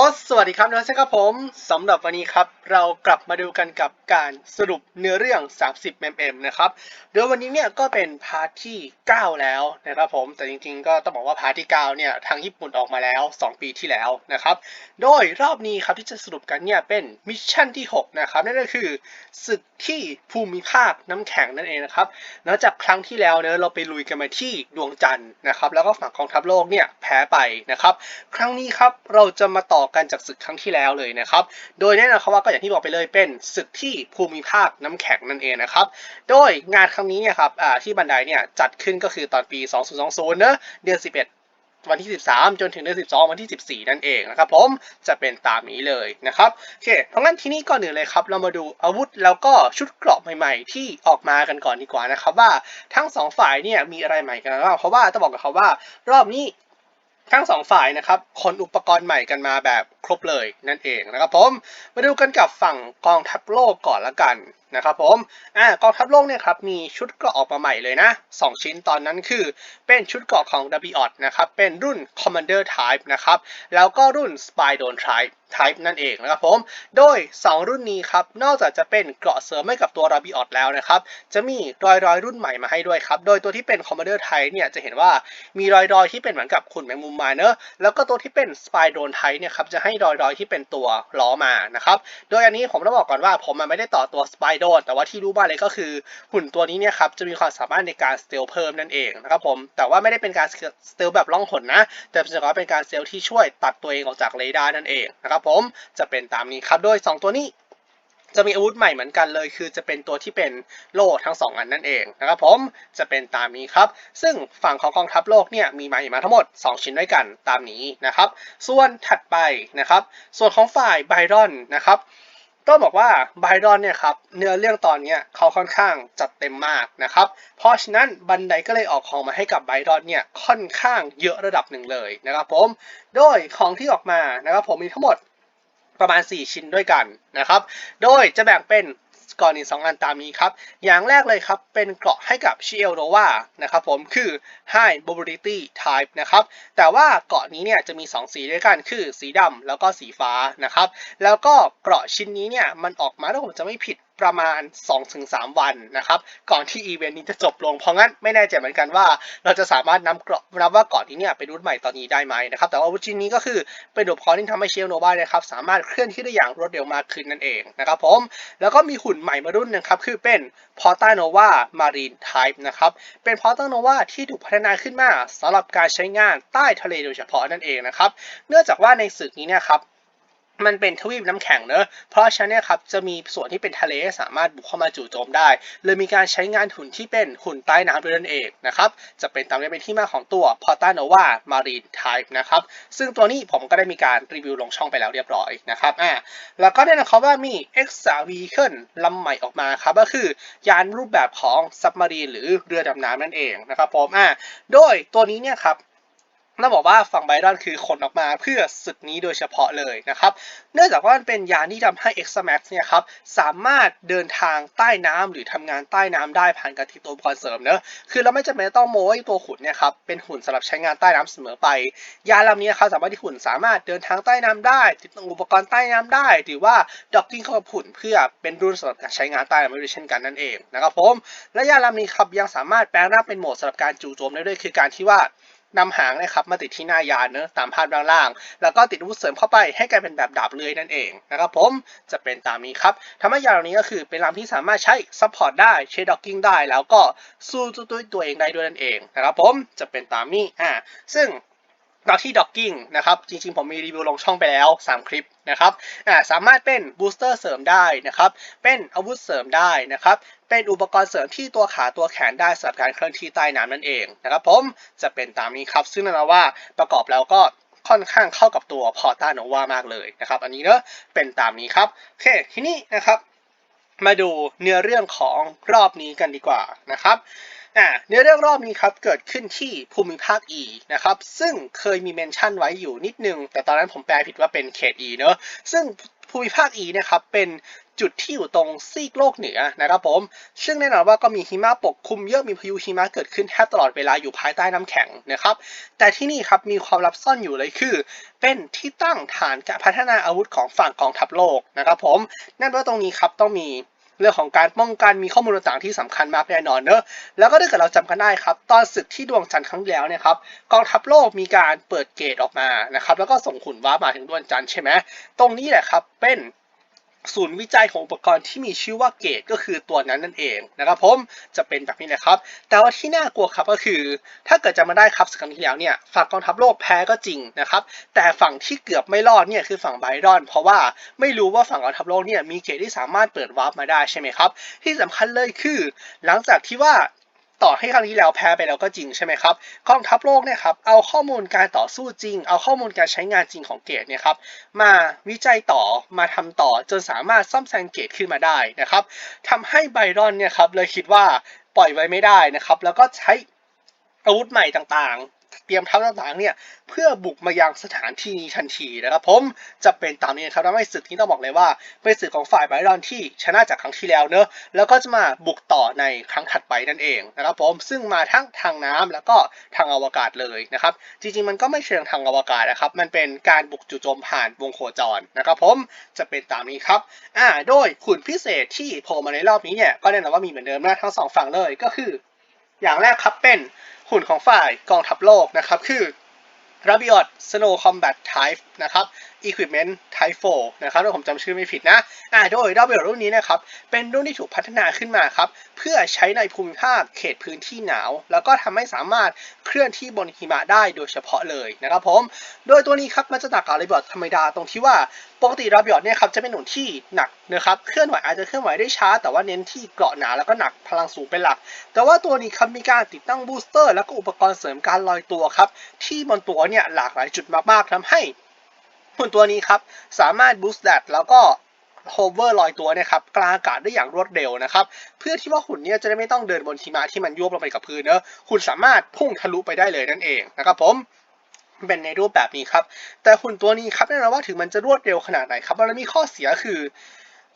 โฮสต์สวัสดีครับน้องเซครับผมสำหรับวันนี้ครับ เรากลับมาดูกันกับการสรุปเนื้อเรื่อง 30 mm นะครับโดยวันนี้เนี่ยก็เป็นพาร์ทที่ 9 แล้วนะครับผมแต่จริงๆ ก็ต้องบอกว่าพาร์ทที่ 9 เนี่ยทางญี่ปุ่นออกมาแล้ว 2 ปีที่แล้วนะครับ โดยรอบนี้ครับที่จะสรุปกันเนี่ยเป็นมิชชั่นที่ 6 นะครับ นั่นก็คือศึกที่ภูมิภาคน้ำแข็งนั่นเองนะครับหลังจากครั้งที่แล้วเนี่ยเราไปลุยกันมาที่ดวงจันทร์นะครับแล้วก็ฝั่งกองทัพโลกเนี่ยแพ้ไปนะครับ ครั้งนี้ครับเราจะมาต่อกันจากศึกครั้งที่แล้วเลยนะครับ โดยแน่นอนครับว่าก็อย่างที่บอกไปเลยเป็นศึกที่ภูมิภาคน้ำแข็งนั่นเองนะครับ โดยงานครั้งนี้เนี่ยครับที่บันไดเนี่ยจัดขึ้นก็คือตอนปี 2020เนอะเดือน 11วันที่ 13 จนถึงเดือน 12 วันที่ 14 นั่นเองนะครับผมจะเป็นตามนี้เลยนะครับโอเคเพราะงั้นที่นี่ก่อนอื่นเลยครับ เรามาดูอาวุธแล้วก็ชุดเกราะใหม่ๆ ที่ออกมากันก่อนดีกว่านะครับว่าทั้งสองฝ่ายเนี่ยมีอะไรใหม่กันบ้างเพราะว่าต้องบอกกับเขาว่ารอบนี้ ทั้งสองฝ่ายนะครับคนอุปกรณ์ใหม่กันมาแบบครบเลยนั่นเองนะครับผม มาดูกันกับฝั่งกองทัพโลกก่อนละกันนะครับผมอ่ากองทัพโลกเนี่ยครับมีชุดเกราะออกมาใหม่เลยนะ 2 ชิ้นตอนนั้นคือเป็นชุดเกราะของ w o t นะครับเป็นรุ่น Commander Type นะครับแล้วก็รุ่น Spy d o n e Type Type นั่นเองนะครับผม โดย 2 รุ่นนี้ครับ นอกจากจะเป็นเกราะเสริมให้กับตัว r a b i o t แล้วนะครับ จะมีรอยรอยรุ่นใหม่มาให้ด้วยครับ โดยตัวที่เป็น Commander Type เนี่ยจะเห็นว่ามีรอยรอยที่เป็นเหมือนกับขุนแมงมุมมาเนอะแล้วก็ตัวที่เป็น Spy Drone Type เนี่ยครับจะให้รอยรอยที่เป็นตัวล้อมานะครับ โดยอันนี้ผมต้องบอกก่อนว่าผมมันไม่ได้ต่อตัว Spy Drone แต่ว่าที่รู้มาเลยก็คือหุ่นตัวนี้เนี่ยครับจะมีความสามารถในการสเตลเพิ่มนั่นเองนะครับผม แต่ว่าไม่ได้เป็นการสเตลแบบล่องหนนะ แต่เป็นเฉพาะเป็นการสเตลที่ช่วยตัดตัวเองออกจากเรดาร์นั่นเองนะครับผม จะเป็นตามนี้ครับ โดย 2 ตัวนี้จะมีอาวุธใหม่เหมือนกันเลย คือจะเป็นตัวที่เป็นโล่ทั้ง 2 อันนั่นเองนะครับผมจะเป็นตามนี้ครับ ซึ่งฝั่งของกองทัพโลกเนี่ยมีมาอีกมาทั้งหมด 2 ชิ้นด้วยกันตามนี้นะครับ ส่วนถัดไปนะครับ ส่วนของฝ่ายไบรอนนะครับ ต้องบอกว่าไบรอนเนี่ยครับเนื้อเรื่องตอนนี้เขาค่อนข้างจัดเต็มมากนะครับเพราะฉะนั้นบันไดก็เลยออกของมาให้กับไบรอนเนี่ยค่อนข้างเยอะระดับหนึ่งเลยนะครับผมโดยของที่ออกมานะครับผมมีทั้งหมดประมาณ 4 ชิ้นด้วยกันนะครับ โดยจะแบ่งเป็น ก่อนอีกสองอันตามนี้ครับ อย่างแรกเลยครับ เป็นเกราะให้กับชิเอลโ o วานะครับผมคือ High Mobility Type นะครับ แต่ว่าเกราะนี้เนี่ยจะมี 2 สีด้วยกันคือสีดำแล้วก็สีฟ้านะครับ แล้วก็เกราะชิ้นนี้เนี่ยมันออกมาถ้าผมจะไม่ผิด ประมาณ 2-3 วันนะครับก่อนที่อีเวนต์นี้จะจบลง เพราะงั้นไม่แน่ใจเหมือนกันว่า เราจะสามารถนำเกราะนับว่ากราะนี้เนี่ยเป็นรุ่นใหม่ตอนนี้ได้ไหมนะครับแต่ว่าวุชินนี้ก็คือเป็นอุปกรณ์ที่ทำให้เชลโนบานะครับสามารถเคลื่อนที่ได้อย่างรวดเร็วมากขึ้นนั่นเองนะครับผมแล้วก็มีหุ่นใหม่มารุ่นนึงครับคือเป็นพอร์ตาโนวามารีนไทป์นะครับเป็นพอร์ตาโนวาที่ถูกพัฒนาขึ้นมาสำหรับการใช้งานใต้ทะเลโดยเฉพาะนั่นเองนะครับเนื่องจากว่าในศึกนี้เนี่ยครับ มันเป็นทวีปน้ำแข็งเนอะ เพราะฉะนั้นเนี่ยครับจะมีส่วนที่เป็นทะเลสามารถบุกเข้ามาจู่โจมได้ เลยมีการใช้งานหุ่นที่เป็นหุ่นใต้น้ำด้วยนั่นเองนะครับ จะเป็นตามนี้เป็นที่มาของตัว p o r t a n o v a Marine Type นะครับ ซึ่งตัวนี้ผมก็ได้มีการรีวิวลงช่องไปแล้วเรียบร้อยนะครับ อ่า แล้วก็แน่นอนครับว่ามี Extra Vehicle ลำใหม่ออกมาครับ ก็คือยานรูปแบบของ Submarine หรือเรือดำน้ำนั่นเองนะครับผม อ่า โดยตัวนี้เนี่ยครับ ต้องบอกว่าฝั่งไบรอนคือขนออกมาเพื่อศึกนี้โดยเฉพาะเลยนะครับ เนื่องจากว่ามันเป็นยานที่ทำให้ x m a x เนี่ยครับสามารถเดินทางใต้น้ำหรือทำงานใต้น้ำได้ผ่านการติดตัวอุปกรณ์เสริมเนอะคือเราไม่จำเป็นต้องโม้ว่าตัวขุนเนี่ยครับเป็นหุ่นสำหรับใช้งานใต้น้ำเสมอไป ยานลำนี้ครับสามารถที่หุ่นสามารถเดินทางใต้น้ำได้ ติดตั้งอุปกรณ์ใต้น้ำได้ หรือว่าด็อกกิ้งเข้ากับหุ่นเพื่อเป็นรุ่นสำหรับการใช้งานใต้น้ำด้วยเช่นกันนั่นเองนะครับผมและยานลำนี้ครับยังสามารถแปลงร่างเป็นโหมดสำหรับการจู่โจมได้ด้วยคือการที่ว่า นำหางนะครับมาติดที่หน้ายานเนอะตามภาพด้านล่าง แล้วก็ติดอาวุธเสริมเข้าไปให้กลายเป็นแบบดาบเลื่อยนั่นเองนะครับผมจะเป็นตามนี้ครับทำให้ยานเหล่านี้ก็คือเป็นลำที่สามารถใช้ซัพพอร์ตได้เชดด็อกกิ้งได้ แล้วก็สู้ตัวตัวเองได้ด้วยนั่นเองนะครับผมจะเป็นตามนี้อ่าซึ่ง เราที่ด็อกกิ้งนะครับ จริงๆ ผมมีรีวิวลงช่องไปแล้ว 3 คลิปนะครับอ่าสามารถเป็นบูสเตอร์เสริมได้นะครับ เป็นอาวุธเสริมได้นะครับ เป็นอุปกรณ์เสริมที่ตัวขาตัวแขนได้สำหรับการเคลื่อนที่ใต้น้ำนั่นเองนะครับผมจะเป็นตามนี้ครับ ซึ่งแน่นว่าประกอบแล้วก็ค่อนข้างเข้ากับตัวพอร์ตาโนวามากเลยนะครับ อันนี้เนอะเป็นตามนี้ครับโอเคทีนี้นะครับ มาดูเนื้อเรื่องของรอบนี้กันดีกว่านะครับ อ่าเนื้อเรื่องรอบนี้ครับเกิดขึ้นที่ภูมิภาค E นะครับซึ่งเคยมีเมนชั่นไว้อยู่นิดนึง แต่ตอนนั้นผมแปลผิดว่าเป็นเขต E เนอะซึ่งภูมิภาค E เนี่ยครับเป็นจุดที่อยู่ตรงซีกโลกเหนือนะครับผม ซึ่งแน่นอนว่าก็มีหิมะปกคลุมเยอะมีพายุหิมะเกิดขึ้นแทบตลอดเวลาอยู่ภายใต้น้ำแข็งนะครับ แต่ที่นี่ครับมีความลับซ่อนอยู่เลยคือ เป็นที่ตั้งฐานการพัฒนาอาวุธของฝั่งกองทัพโลกนะครับผม นั่นแปลว่าตรงนี้ครับต้องมี เรื่องของการป้องกันมีข้อมูลต่างๆที่สำคัญมากแน่นอนเนอะแล้วก็ถ้าเกิดเราจำกันได้ครับ ตอนศึกที่ดวงจันทร์ครั้งแล้วเนี่ยครับกองทัพโลกมีการเปิดเกตออกมานะครับแล้วก็ส่งขุนว้ามาถึงดวงจันทร์ใช่ไหมตรงนี้แหละครับเป็น ศูนย์วิจัยของอุปกรณ์ที่มีชื่อว่าเกตก็คือตัวนั้นนั่นเองนะครับผมจะเป็นแบบนี้นะครับ แต่ว่าที่น่ากลัวครับก็คือ ถ้าเกิดจะมาได้ครับสักครั้งที่แล้วเนี่ยฝั่งกองทัพโลกแพ้ก็จริงนะครับ แต่ฝั่งที่เกือบไม่รอดเนี่ยคือฝั่งไบรอน เพราะว่าไม่รู้ว่าฝั่งกองทัพโลกเนี่ยมีเกตที่สามารถเปิดวาร์ปมาได้ใช่ไหมครับ ที่สำคัญเลยคือ หลังจากที่ว่า ต่อให้ครั้งที่แล้วแพ้ไปแล้วก็จริงใช่ไหมครับกองทัพโลกเนี่ยครับเอาข้อมูลการต่อสู้จริง เอาข้อมูลการใช้งานจริงของเกตเนี่ยครับมาวิจัยต่อมาทำต่อจนสามารถซ่อมแซมเกตขึ้นมาได้นะครับทำให้ไบรอนเนี่ยครับเลยคิดว่าปล่อยไว้ไม่ได้นะครับแล้วก็ใช้อาวุธใหม่ต่าง เตรียมทัพต่างๆเนี่ยเพื่อบุกมายังสถานที่นี้ทันทีนะครับผมจะเป็นตามนี้นะครับทำให้ศึกนี้ต้องบอกเลยว่าเป็นศึกของฝ่ายไบรอนที่ชนะจากครั้งที่แล้วเนอะแล้วก็จะมาบุกต่อในครั้งถัดไปนั่นเองนะครับผมซึ่งมาทั้งทางน้ำแล้วก็ทางอวกาศเลยนะครับจริงๆมันก็ไม่เชิงทางอวกาศนะครับมันเป็นการบุกจู่โจมผ่านวงโคจรนะครับผมจะเป็นตามนี้ครับอ่าโดยขุนพิเศษที่โผล่มาในรอบนี้เนี่ยก็แน่นอนว่ามีเหมือนเดิมนะทั้งสองฝั่งเลยก็คือ อย่างแรกครับเป็นหุ่นของฝ่ายกองทัพโลกนะครับ คือ r a b i o t Snow Combat Type นะครับ Equipment Type 4นะครับถ้าผมจำชื่อไม่ผิดนะอ่าโดย r a b i o t รุ่นนี้นะครับ เป็นรุ่นที่ถูกพัฒนาขึ้นมาครับ เพื่อใช้ในภูมิภาคเขตพื้นที่หนาว แล้วก็ทำให้สามารถเคลื่อนที่บนหิมะได้โดยเฉพาะเลยนะครับผม โดยตัวนี้ครับมันจะต่างกับ r a b i o t ธรรมดาตรงที่ว่าปกติ r a b i o t เนี่ยครับจะเป็นหนุนที่หนักนะครับเคลื่อนไหวอาจจะเคลื่อนไหวได้ช้า แต่ว่าเน้นที่เกราะหนาแล้วก็หนักพลังสูงเป็นหลัก แต่ว่าตัวนี้ครับมีการติดตั้งบูสเตอร์ แล้วก็อุปกรณ์เสริมการลอยตัวครับที่บนตัวเนี่ยหลากหลายจุดมากๆทำให้ หุ่นตัวนี้ครับสามารถบูสต์แดดแล้วก็โฮเวอร์ลอยตัวนะครับกลางอากาศได้อย่างรวดเร็วนะครับ เพื่อที่ว่าหุ่นเนี่ยจะได้ไม่ต้องเดินบนหิมะที่มันยุบลงไปกับพื้นเนอะหุ่นสามารถพุ่งทะลุไปได้เลยนั่นเองนะครับผมเป็นในรูปแบบนี้ครับ แต่หุ่นตัวนี้ครับแน่นอนว่าถึงมันจะรวดเร็วขนาดไหนครับมันมีข้อเสียคือ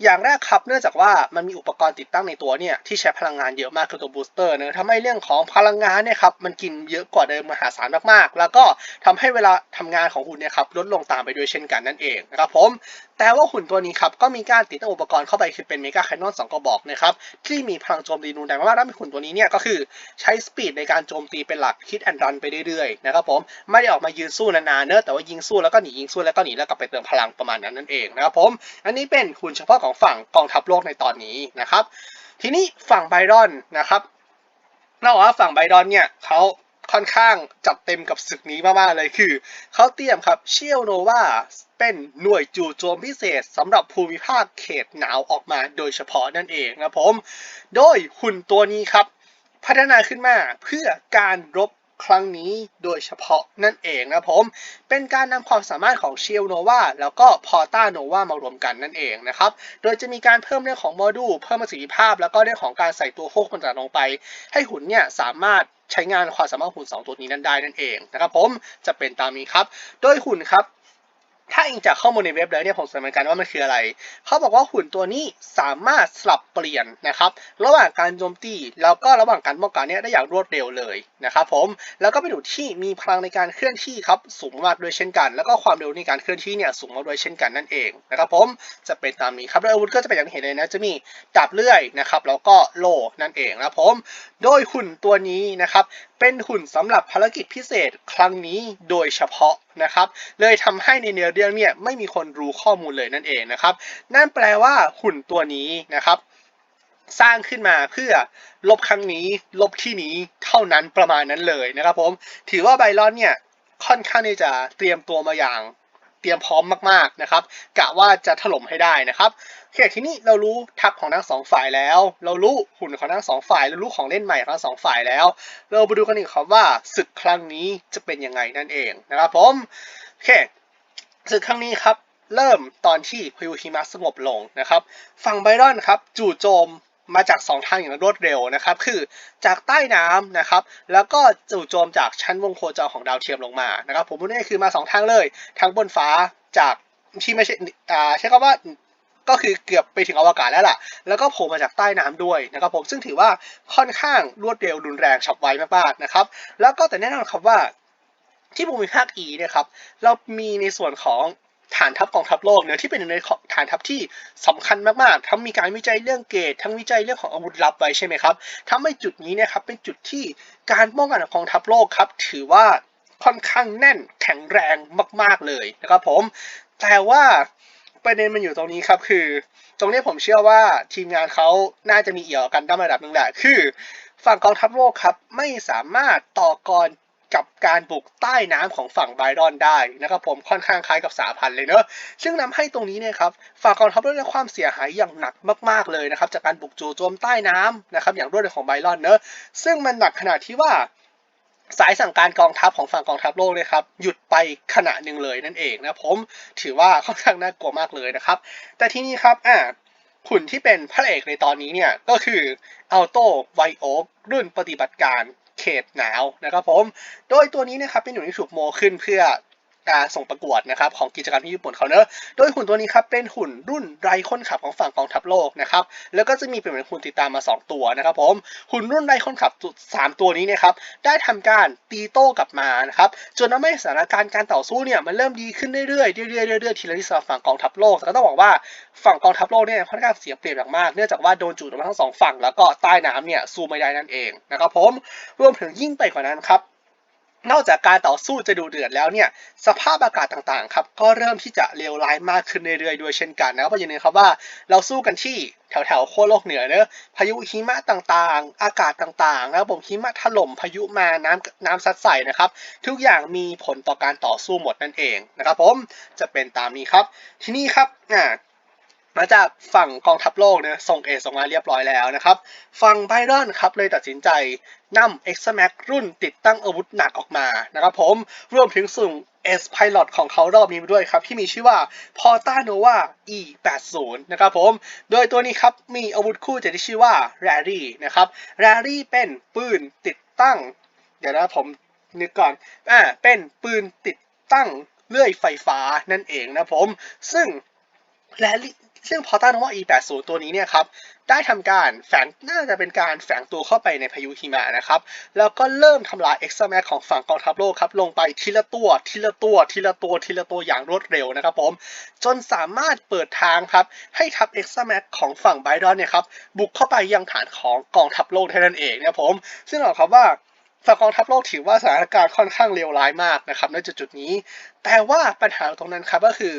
อย่างแรกครับเนื่องจากว่ามันมีอุปกรณ์ติดตั้งในตัวเนี่ยที่ใช้พลังงานเยอะมากคือตัวบูสเตอร์เนะทำให้เรื่องของพลังงานเนี่ยครับมันกินเยอะกว่าเดิมมหาศาลมากๆ แล้วก็ทำให้เวลาทำงานของหุ่นเนี่ยครับลดลงตามไปด้วยเช่นกันนั่นเองนะครับผมแต่ว่าหุ่นตัวนี้ครับก็มีการติดตั้งอุปกรณ์เข้าไปคือเป็นเมกาแคนนอนสองกระบอกนะครับที่มีพลังโจมตีรุนแรงมากๆแล้วมีหุ่นตัวนี้เนี่ยก็คือใช้สปีดในการโจมตีเป็นหลักคิดแอนด์รันไปเรื่อยๆนะครับผมไม่ได้ออกมายืนสู้นานๆเนอะแต่ว่ายิงสู้แล้วก็หนียิงสู้แล้วก็หนีแล้วกลับไปเติมพลังประมาณนั้นนั่นเองนะครับผมอันนี้เป็นหุ่นเฉพาะของฝั่งกองทัพโลกในตอนนี้นะครับทีนี้ฝั่งไบรอนนะครับเราบอกว่าฝั่งไบรอนเนี่ยเขา ค่อนข้างจัดเต็มกับศึกนี้มากๆเลยคือ เขาเตรียมครับเชียลโนวาเป็นหน่วยจู่โจมพิเศษสำหรับภูมิภาคเขตหนาวออกมาโดยเฉพาะนั่นเองนะผม โดยหุ่นตัวนี้ครับ พัฒนาขึ้นมาเพื่อการรบ ครั้งนี้โดยเฉพาะนั่นเองนะผม เป็นการนำความสามารถของเชลโนวาแล้วก็พอต้าโนวามารวมกันนั่นเองนะครับ โดยจะมีการเพิ่มเรื่องของโมดูลเพิ่มประสิทธิภาพ แล้วก็เรื่องของการใส่ตัวโคกต่างๆลงไป ให้หุ่นเนี่ยสามารถใช้งานความสามารถหุ่น 2 ตัวนี้นั้นได้นั่นเองนะครับผมจะเป็นตามนี้ครับ โดยหุ่นครับ ถ้าอิงจากข้อมูลในเว็บเลยเนี่ยผมสงสัยเหมือนกันว่ามันคืออะไร เขาบอกว่าหุ่นตัวนี้สามารถสลับเปลี่ยนนะครับ ระหว่างการโจมตีแล้วก็ระหว่างการป้องกันเนี่ยได้อย่างรวดเร็วเลยนะครับผม แล้วก็เป็นหุ่นที่มีพลังในการเคลื่อนที่ครับสูงมากด้วยเช่นกัน แล้วก็ความเร็วในการเคลื่อนที่เนี่ยสูงมากด้วยเช่นกันนั่นเองนะครับผม จะเป็นตามนี้ครับโดยอาวุธก็จะเป็นอย่างที่เห็นเลยนะจะมีดาบเลื่อยนะครับแล้วก็โล่นั่นเองนะครับผม โดยหุ่นตัวนี้นะครับ เป็นหุ่นสำหรับภารกิจพิเศษครั้งนี้โดยเฉพาะนะครับ เลยทำให้ในเนื้อเรื่องเนี่ยไม่มีคนรู้ข้อมูลเลยนั่นเองนะครับ นั่นแปลว่าหุ่นตัวนี้นะครับสร้างขึ้นมาเพื่อลบครั้งนี้ลบที่นี้เท่านั้นประมาณนั้นเลยนะครับผมถือว่าไบรอนเนี่ยค่อนข้างที่จะเตรียมตัวมาอย่าง เตรียมพร้อมมากๆนะครับกะว่าจะถล่มให้ได้นะครับโอเคทีนี้เรารู้ทัพของทั้งสองฝ่ายแล้ว เรารู้หุ่นของทั้งสองฝ่ายเรารู้ของเล่นใหม่ของทั้งสองฝ่ายแล้ว เราไปดูกันอีกครับว่าศึกครั้งนี้จะเป็นยังไงนั่นเองนะครับผมโอเคศึกครั้งนี้ครับเริ่มตอนที่พายุหิมะสงบลงนะครับ ฝั่งไบรอนครับจู่โจม มาจาก 2 ทางอย่างรวดเร็วนะครับ คือจากใต้น้ำนะครับ แล้วก็จู่โจมจากชั้นวงโคจรของดาวเทียมลงมานะครับ ผมพูดง่ายคือมา 2 ทางเลยทางบนฟ้าจากที่ไม่ใช่อ่าใช้คำว่าก็คือเกือบไปถึงอวกาศแล้วล่ะ แล้วก็โผล่มาจากใต้น้ำด้วยนะครับผม ซึ่งถือว่าค่อนข้างรวดเร็วรุนแรงฉับไวมากๆนะครับ แล้วก็แต่แน่นอนครับว่าที่ภูมิภาค E เนี่ยครับ เรามีในส่วนของ ฐานทัพกองทัพโลกเนี่ยที่เป็นหนึ่งในฐานทัพที่สำคัญมากๆ ทั้งมีการวิจัยเรื่องเกตทั้งวิจัยเรื่องของอาวุธลับไว้ใช่ไหมครับทำให้จุดนี้เนี่ยครับเป็นจุดที่การป้องกันของกองทัพโลกครับ ถือว่าค่อนข้างแน่นแข็งแรงมาก ๆเลยนะครับผม แต่ว่าประเด็นมันอยู่ตรงนี้ครับคือ ตรงนี้ผมเชื่อว่าทีมงานเขาน่าจะมีเอี่ยวกันด้ระดับหนึ่งแหละคือ ฝั่งกองทัพโลกครับไม่สามารถต่อกร กับการบุกใต้น้ำของฝั่งไบรอนได้นะครับผมค่อนข้างคล้ายกับสาพันธ์เลยเนอะซึ่งนำให้ตรงนี้เนี่ยครับฝั่งกองทัพโลกได้ความเสียหายอย่างหนักมากๆเลยนะครับจากการบุกจู่โจมใต้น้ำนะครับอย่างรวดเร็วของไบรอนเนอะซึ่งมันหนักขนาดที่ว่าสายสั่งการกองทัพของฝั่งกองทัพโลกเลยครับหยุดไปขณะหนึ่งเลยนั่นเองนะผมถือว่าค่อนข้างน่ากลัวมากเลยนะครับ แต่ที่นี่ครับอ่าหุ่นที่เป็นพระเอกในตอนนี้เนี่ยก็คืออัลโตไวโอรุ่นปฏิบัติการ เขตหนาวนะครับผม โดยตัวนี้นะครับเป็นหุ่นที่ถูกโมขึ้นเพื่อ การส่งประกวดนะครับของกิจกรรมที่ญี่ปุ่นเขาเนอะโดยหุ่นตัวนี้ครับเป็นหุ่นรุ่นไร้คนขับของฝั่งกองทัพโลกนะครับแล้วก็จะมีเป็นเหมือนหุ่นติดตามมา 2 ตัวนะครับผมหุ่นรุ่นไร้คนขับ3ตัวนี้เนี่ยครับได้ทำการตีโต้กลับมานะครับจนทำให้สถานการณ์การต่อสู้เนี่ยมันเริ่มดีขึ้นเรื่อยๆเรื่อยๆเรื่อยๆทีละนิดสำหรับฝั่งกองทัพโลกแต่ก็ต้องบอกว่าฝั่งกองทัพโลกเนี่ยค่อนข้างเสียเปรียบอย่างมากเนื่องจากว่าโดนจู่โจมทั้งสองฝั่งแล้วก็ใต้น้ำเนี่ยสู้ไม่ได้นั่นเองนะครับผมรวมถึงยิ่งไปกว่านั้นครับ นอกจากการต่อสู้จะดูเดือดแล้วเนี่ยสภาพอากาศต่างๆครับก็เริ่มที่จะเลวร้ายมากขึ้นเรื่อยๆด้วยเช่นกันนะครับเพราะอย่าลืมครับว่าเราสู้กันที่แถวๆโคโลกเหนือเนอะพายุหิมะต่างๆ อากาศต่างๆนะครับผมหิมะถล่มพายุมาน้ำน้ำซัดใส่นะครับ ทุกอย่างมีผลต่อการต่อสู้หมดนั่นเองนะครับผมจะเป็นตามนี้ครับ ทีนี้ครับอ่า มาจากฝั่งกองทัพโลกเนี่ยส่งเอส่งมาเรียบร้อยแล้วนะครับ ฝั่งไบรอนครับเลยตัดสินใจนำ x m a x รุ่นติดตั้งอาวุธหนักออกมานะครับผมรวมถึงสุ่ม S Pilot ของเขารอบนี้ด้วยครับ ที่มีชื่อว่า Porta Nova E80 นะครับผม โดยตัวนี้ครับ มีอาวุธคู่จะที่ชื่อว่า Rary นะครับ Rary เป็นปืนติดตั้ง เดี๋ยวนะผมนึกก่อนอ่าเป็นปืนติดตั้งเลื่อยไฟฟ้านั่นเองนะผม ซึ่ง Rary ซึ่ง Porta Nova E80 ตัวนี้เนี่ยครับได้ทำการแฝงน่าจะเป็นการแฝงตัวเข้าไปในพายุหิมะนะครับ แล้วก็เริ่มทำลาย X m a x ของฝั่งกองทัพโลกครับ ลงไปทีละตัว ทีละตัว ทีละตัว ทีละตัวอย่างรวดเร็วนะครับผม จนสามารถเปิดทางครับ ให้ทัพ X m a x ของฝั่งไบรอนเนี่ยครับ บุกเข้าไปยังฐานของกองทัพโลกเท่านั้นเองนะครับผม ซึ่งเราครับว่าฝั่งกองทัพโลกถือว่าสถานการณ์ค่อนข้างเลวร้ายมากนะครับในจุดๆนี้ แต่ว่าปัญหาตรงนั้นครับก็คือ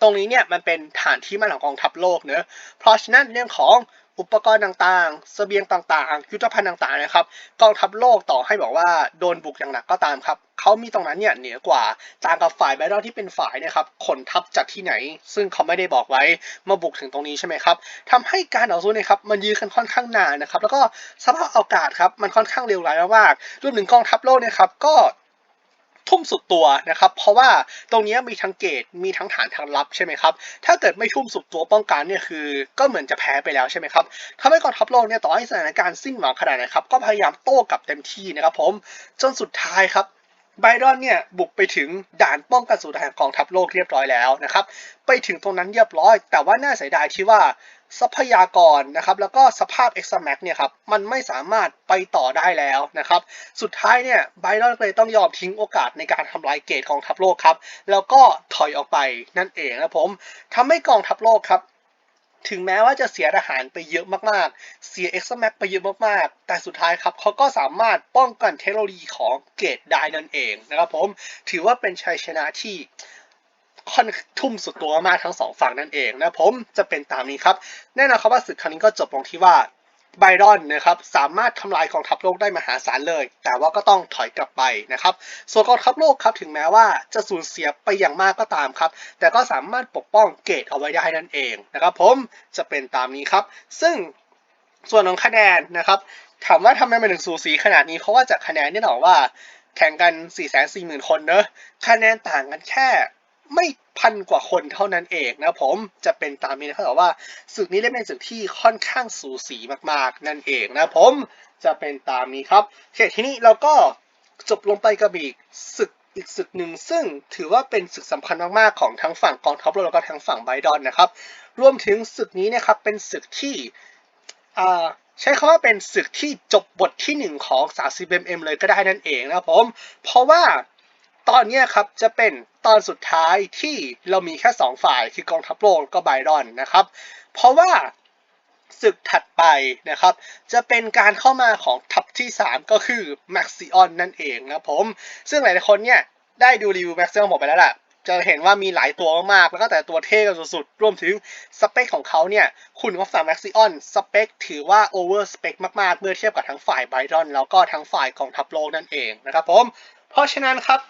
ตรงนี้เนี่ยมันเป็นฐานที่มั่นของกองทัพโลกเนอะเพราะฉะนั้นเรื่องของอุปกรณ์ต่างๆ เสบียงต่างๆ ยุทธภัณฑ์ต่างๆ นะครับ กองทัพโลกต่อให้บอกว่าโดนบุกอย่างหนักก็ตามครับ เขามีตรงนั้นเนี่ยเหนือกว่า ต่างกับฝ่ายแบดดอที่เป็นฝ่ายนี่ยครับ ขนทัพจากที่ไหน ซึ่งเขาไม่ได้บอกไว้ มาบุกถึงตรงนี้ใช่ไหมครับทำให้การต่อสู้นี่ครับ มันยื้อกันค่อนข้างนานนะครับ แล้วก็สภาพอากาศครับ มันค่อนข้างเลวร้ายมากๆรวมถึงกองทัพโลกเนี่ยครับ ก็ ทุ่มสุดตัวนะครับ เพราะว่าตรงนี้มีทั้งเกตมีทั้งฐานทางลับใช่ไหมครับ ถ้าเกิดไม่ทุ่มสุดตัวป้องกันเนี่ยคือก็เหมือนจะแพ้ไปแล้วใช่ไหมครับทำให้กองทัพโลกเนี่ยต่อให้สถานการณ์สิ้นหวังขนาดไหนครับก็พยายามโต้กลับเต็มที่นะครับผมจนสุดท้ายครับไบรอนเนี่ยบุกไปถึงด่านป้องกันสู่ทางกองทัพโลกเรียบร้อยแล้วนะครับ ไปถึงตรงนั้นเรียบร้อย แต่ว่าน่าเสียดายที่ว่า ทรัพยากรนะครับแล้วก็สภาพ X m a x เนี่ยครับมันไม่สามารถไปต่อได้แล้วนะครับสุดท้ายเนี่ยไบรอนเลยต้องยอมทิ้งโอกาสในการทำลายเกตกองทัพโลกครับแล้วก็ถอยออกไปนั่นเองนะผมทำให้กองทัพโลกครับถึงแม้ว่าจะเสียทหารไปเยอะมากๆ เสีย X m a x ไปเยอะมากๆ แต่สุดท้ายครับเขาก็สามารถป้องกันเทคโนโลยีของเกตได้นั่นเองนะครับผม ถือว่าเป็นชัยชนะที่ ค่อนทุ่มสุดตัวมากทั้งสองฝั่งนั่นเองนะผมจะเป็นตามนี้ครับ แน่นอนครับว่าศึกครั้งนี้ก็จบลงที่ว่าไบรอนนะครับสามารถทำลายกองทัพโลกได้มหาศาลเลย แต่ว่าก็ต้องถอยกลับไปนะครับ ส่วนกองทัพโลกครับถึงแม้ว่าจะสูญเสียไปอย่างมากก็ตามครับ แต่ก็สามารถปกป้องเกตเอาไว้ได้นั่นเองนะครับ ผมจะเป็นตามนี้ครับ ซึ่งส่วนของคะแนนนะครับถามว่าทำไมมันถึงสูสีขนาดนี้เพราะว่าจากคะแนนนี่หนอว่าแข่งกัน 4 4 0 0 0 0 คนเนอะคะแนนต่างกันแค่ ไม่พันกว่าคนเท่านั้นเองนะผมจะเป็นตามนี้นะครับแต่ว่าศึกนี้ได้เป็นศึกที่ค่อนข้างสูสีมากๆนั่นเองนะผมจะเป็นตามนี้ครับโอเคทีนี้เราก็จบลงไปกับอีกศึกอีกศึกหนึ่งซึ่งถือว่าเป็นศึกสำคัญมากๆของทั้งฝั่งกองทัพแล้วก็ทั้งฝั่งไบดอนนะครับ รวมถึงศึกนี้นะครับเป็นศึกที่ใช้คำว่าเป็นศึกที่จบบทที่หนึ่งของ 30mm เลยก็ได้นั่นเองนะผม เพราะว่า ตอนนี้ครับจะเป็นตอนสุดท้ายที่เรามีแค่สองฝ่ายคือกองทัพโลกก็ไบดอนนะครับ เพราะว่าศึกถัดไปนะครับ จะเป็นการเข้ามาของทัพที่ 3 ก็คือแม็กซิออนนั่นเองนะผม ซึ่งหลายๆคนเนี่ยได้ดูรีวิวแม็กซิออนผมไปแล้วแหละจะเห็นว่ามีหลายตัวมากๆ แล้วก็แต่ตัวเท่กันสุดๆ รวมถึงสเปคของเขาเนี่ย คุณว่าพแม็กซิออนสเปคถือว่าโอเวอร์สเปคมากๆ เมื่อเทียบกับทั้งฝ่ายไบรอนแล้วก็ทั้งฝ่ายกองทัพโลกนั่นเองนะครับผม เพราะฉะนั้นครับ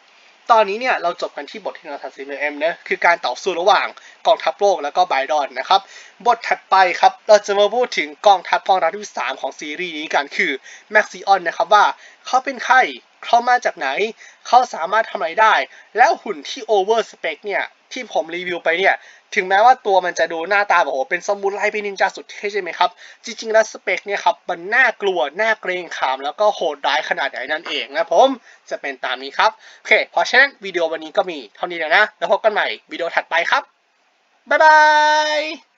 ตอนนี้เนี่ยเราจบกันที่บทที่เราทัดซีเอ็มนะคือการต่อสู้ระหว่างกองทัพโลกแล้วก็ไบดอนนะครับ บทถัดไปครับเราจะมาพูดถึงกองทัพกองรัฐที่สามของซีรีส์นี้กันคือแม็กซิออนนะครับว่าเขาเป็นใครเขามาจากไหน เขาสามารถทำอะไรได้ แล้วหุ่นที่โอเวอร์สเปคเนี่ยที่ผมรีวิวไปเนี่ย ถึงแม้ว่าตัวมันจะดูหน้าตาแบบโอ้โหเป็นสมุนไพรเป็นนินจาสุดเท่ใช่ไหมครับ จริงๆแล้วสเปคเนี่ยครับมันน่ากลัวน่าเกรงขาม แล้วก็โหดร้ายขนาดไหนนั่นเองนะผมจะเป็นตามนี้ครับ โอเคเพราะฉะนั้นวิดีโอวันนี้ก็มีเท่านี้แล้วนะ แล้วพบกันใหม่วิดีโอถัดไปครับบ๊ายบาย